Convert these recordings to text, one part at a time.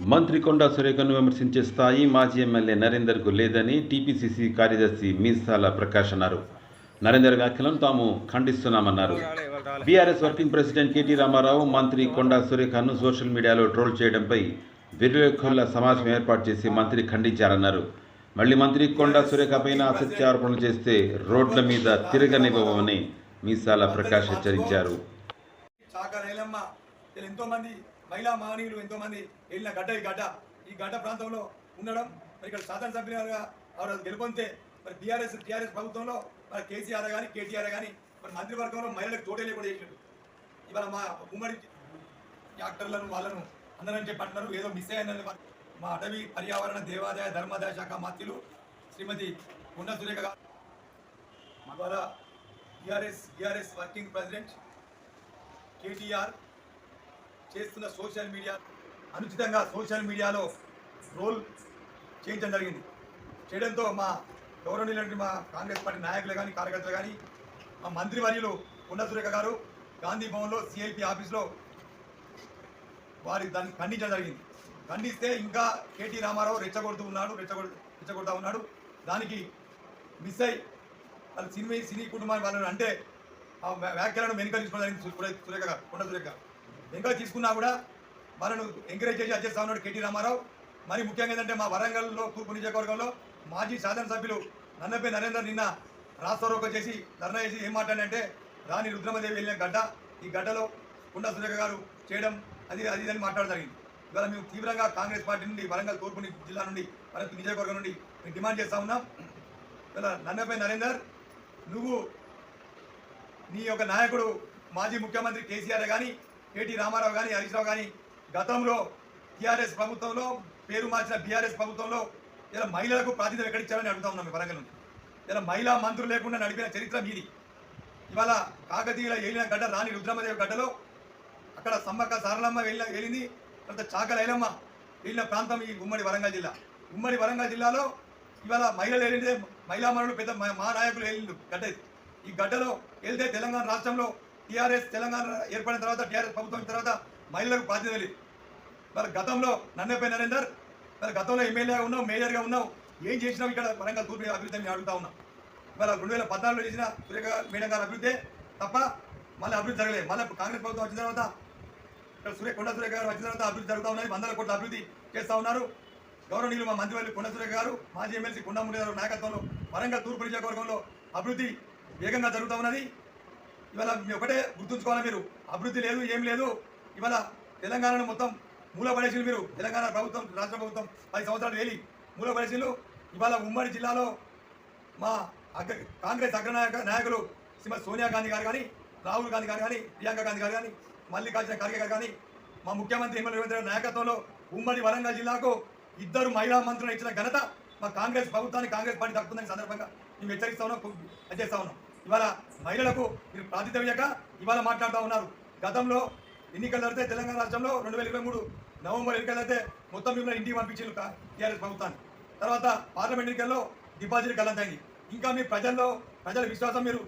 మంత్రి కొండా సురేఖను విమర్శించే స్థాయి మాజీ ఎమ్మెల్యే నరేందర్కు లేదని టీపీసీసీ కార్యదర్శి మీసాల ప్రకాష్ అన్నారు. నరేందర్ వ్యాఖ్యలను తాము ఖండిస్తున్నామన్నారు. BRS working president KT Ramarao మంత్రి కొండా సురేఖను సోషల్ మీడియాలో ట్రోల్ చేయడంపై విలేకరుల సమావేశం ఏర్పాటు చేసి మంత్రి ఖండించారన్నారు. మళ్ళీ మంత్రి కొండా సురేఖ పైన అసత్య ఆరోపణలు చేస్తే రోడ్ల మీద తిరగనివ్వమని మీసాల ప్రకాష్ హెచ్చరించారు. మహిళా మహనీయులు ఎంతో మంది వెళ్ళిన గడ్డ ఈ గడ్డ. ఈ గడ్డ ప్రాంతంలో ఉండడం మరి ఇక్కడ శాసనసభ్యులుగా ఆవిడ గెలుపొందితే మరి టీఆర్ఎస్ టీఆర్ఎస్ ప్రభుత్వంలో మరి కేసీఆర్ కానీ కేటీఆర్ కానీ మరి మంత్రివర్గంలో మహిళలకు తోటే లేకుండా చేసినట్టు ఇవాళ మా ఉమ్మడి యాక్టర్లను వాళ్ళను అందరని చెప్పి అంటున్నారు ఏదో మిస్ అయ్యిందని మా అటవీ పర్యావరణ దేవాదాయ ధర్మాదాయ శాఖ మంత్రులు శ్రీమతి కొండ సురేఖ గారు. ద్వారా TRS TRS working president KTR చేస్తున్న సోషల్ మీడియా అనుచితంగా సోషల్ మీడియాలో రోల్ చేయించడం జరిగింది. చేయడంతో మా గౌరవనీయులంటే మా కాంగ్రెస్ పార్టీ నాయకులు కానీ కార్యకర్తలు కానీ మా మంత్రివర్యులు వర్యులు సురేఖ గారు గాంధీ భవన్లో సిఐపి ఆఫీస్లో వారి దాన్ని ఖండించడం జరిగింది. ఖండిస్తే ఇంకా కేటీ రామారావు రెచ్చగొడుతూ ఉన్నాడు రెచ్చగొడు రెచ్చగొడతా ఉన్నాడు. దానికి మిస్ అయి వాళ్ళ సినిమా సినీ కుటుంబాన్ని వాళ్ళని అంటే ఆ వ్యా- వ్యాఖ్యలను వెనుక తీసుకోవడం జరిగింది సురేఖ గారు కొండ సురేఖ గారు. వెనుక తీసుకున్నా కూడా వాళ్ళను ఎంకరేజ్ చేసి చేస్తా ఉన్నాడు కేటీ రామారావు. మరి ముఖ్యంగా ఏంటంటే మా వరంగల్లో తూర్పు నియోజకవర్గంలో మాజీ శాసనసభ్యులు నన్నపై నరేందర్ నిన్న రాస్తారోకం చేసి ధర్నా చేసి ఏం మాట్లాడంటే రాణి రుద్రమదేవి వెళ్ళిన గడ్డ ఈ గడ్డలో కొండ సురేఖ గారు చేయడం అది అది అని మాట్లాడడం జరిగింది. ఇవాళ మేము తీవ్రంగా కాంగ్రెస్ పార్టీ నుండి వరంగల్ తూర్పు జిల్లా నుండి వరంగల్ నియోజకవర్గం నుండి మేము డిమాండ్ చేస్తా ఉన్నాం. ఇలా నన్నపై నరేందర్ నువ్వు నీ యొక్క నాయకుడు మాజీ ముఖ్యమంత్రి కేసీఆర్ కానీ కేటీ రామారావు కానీ హరీష్ రావు కానీ గతంలో టీఆర్ఎస్ ప్రభుత్వంలో పేరు మార్చిన బీఆర్ఎస్ ప్రభుత్వంలో ఇలా మహిళలకు ప్రాతినిధ్యం ఎక్కడిచ్చారని అడుగుతా ఉన్నాం వరంగల్ నుంచి. ఇలా మహిళా మంత్రులు లేకుండా నడిపిన చరిత్ర మీది. ఇవాళ కాకతీయుల ఏలిన గడ్డ రాణి రుద్రమదేవి గడ్డలో అక్కడ సమ్మక్క సారలమ్మ వెళ్ళిన వెళ్ళింది తర్వాత చాకలైలమ్మ వెళ్ళిన ప్రాంతం ఈ ఉమ్మడి వరంగల్ జిల్లా. ఉమ్మడి వరంగల్ జిల్లాలో ఇవాళ మహిళలు వెళ్ళిందే మహిళా మనులు పెద్ద మా నాయకులు వెళ్ళిండు గడ్డ ఈ గడ్డలో వెళ్తే తెలంగాణ రాష్ట్రంలో టీఆర్ఎస్ తెలంగాణ ఏర్పడిన తర్వాత టీఆర్ఎస్ ప్రభుత్వం తర్వాత మహిళలకు బాధ్యత వెళ్ళింది మరి గతంలో నన్నపై నరేందర్ మరి గతంలో ఎమ్మెల్యేగా ఉన్నావు మేయర్గా ఉన్నావు ఏం చేసినావు ఇక్కడ? వరంగల్ తూర్పు అభివృద్ధి నేను అడుగుతా ఉన్నా. మరి రెండు వేల పద్నాలుగులో చేసిన సురేఖ మేడం గారు అభివృద్ధి తప్ప మళ్ళీ అభివృద్ధి జరగలేదు. మళ్ళీ కాంగ్రెస్ ప్రభుత్వం వచ్చిన తర్వాత ఇక్కడ సురేఖ కొండ సురేఖ గారు వచ్చిన తర్వాత అభివృద్ధి జరుగుతూ ఉన్నది. వందల కోట్ల అభివృద్ధి చేస్తూ ఉన్నారు. గౌరవనీయులు మా మంత్రివర్యులు కొండ సురేఖ గారు మాజీ ఎమ్మెల్సీ కొండ గారు నాయకత్వంలో వరంగల్ తూర్పు నియోజకవర్గంలో అభివృద్ధి వేగంగా జరుగుతూ ఉన్నది. ఇవాళ మీ ఒకటే గుర్తుంచుకోవాలి మీరు. అభివృద్ధి లేదు ఏం లేదు. ఇవాళ తెలంగాణను మొత్తం మూలపడేసింది మీరు. తెలంగాణ ప్రభుత్వం రాష్ట్ర ప్రభుత్వం పది సంవత్సరాలు వేలి మూలపడేసిండ్రు ఇవాళ ఉమ్మడి జిల్లాలో మా అగ్ర కాంగ్రెస్ అగ్రనాయక నాయకులు శ్రీమతి సోనియా గాంధీ గారు కానీ రాహుల్ గాంధీ గారు కానీ ప్రియాంక గాంధీ గారు కానీ మల్లికార్జున ఖర్గే గారు కానీ మా ముఖ్యమంత్రి హిమల రేవంత్ రెడ్డి నాయకత్వంలో ఉమ్మడి వరంగల్ జిల్లాకు ఇద్దరు మహిళా మంత్రులు ఇచ్చిన ఘనత మా కాంగ్రెస్ ప్రభుత్వానికి కాంగ్రెస్ పార్టీ దక్కుతుందని సందర్భంగా మేము హెచ్చరిస్తా ఉన్నాం పు- ఉన్నాం. ఇవాళ మహిళలకు మీరు ప్రాతినిధ్యం ఇవ్వక ఇవాళ మాట్లాడుతూ ఉన్నారు. గతంలో ఎన్నికలు జరిగితే తెలంగాణ రాష్ట్రంలో రెండు వేల ఇరవై మూడు నవంబర్ ఎన్నికలు అయితే మొత్తం మిమ్మల్ని ఇంటికి పంపించారు టీఆర్ఎస్ ప్రభుత్వాన్ని. తర్వాత పార్లమెంట్ ఎన్నికల్లో డిపాజిట్ గల్లంతైంది. ఇంకా మీ ప్రజల్లో ప్రజల విశ్వాసం మీరు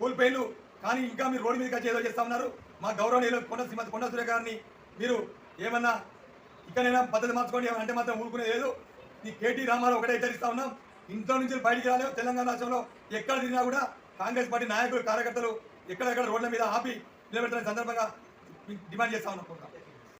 కోల్పోయిలు కానీ ఇంకా మీరు రోడ్డు మీదకి వచ్చి ఏదో చేస్తా ఉన్నారు. మా గౌరవనీయులు కొండ శ్రీమతి కొండ సురేఖ గారిని మీరు ఏమన్నా ఇక్కడైనా పద్ధతి మార్చుకోండి ఏమన్నా అంటే మాత్రం ఊరుకునే లేదు. ఈ కేటీ రామారావు ఒకటే హెచ్చరిస్తా ఉన్నాం. ఇంట్లో నుంచి బయటికి రాలేవు తెలంగాణ రాష్ట్రంలో ఎక్కడ తిరిగినా కూడా కాంగ్రెస్ పార్టీ నాయకులు కార్యకర్తలు ఎక్కడెక్కడ రోడ్ల మీద ఆపి నిలబెట్టిన సందర్భంగా డిమాండ్ చేస్తా ఉన్నాం.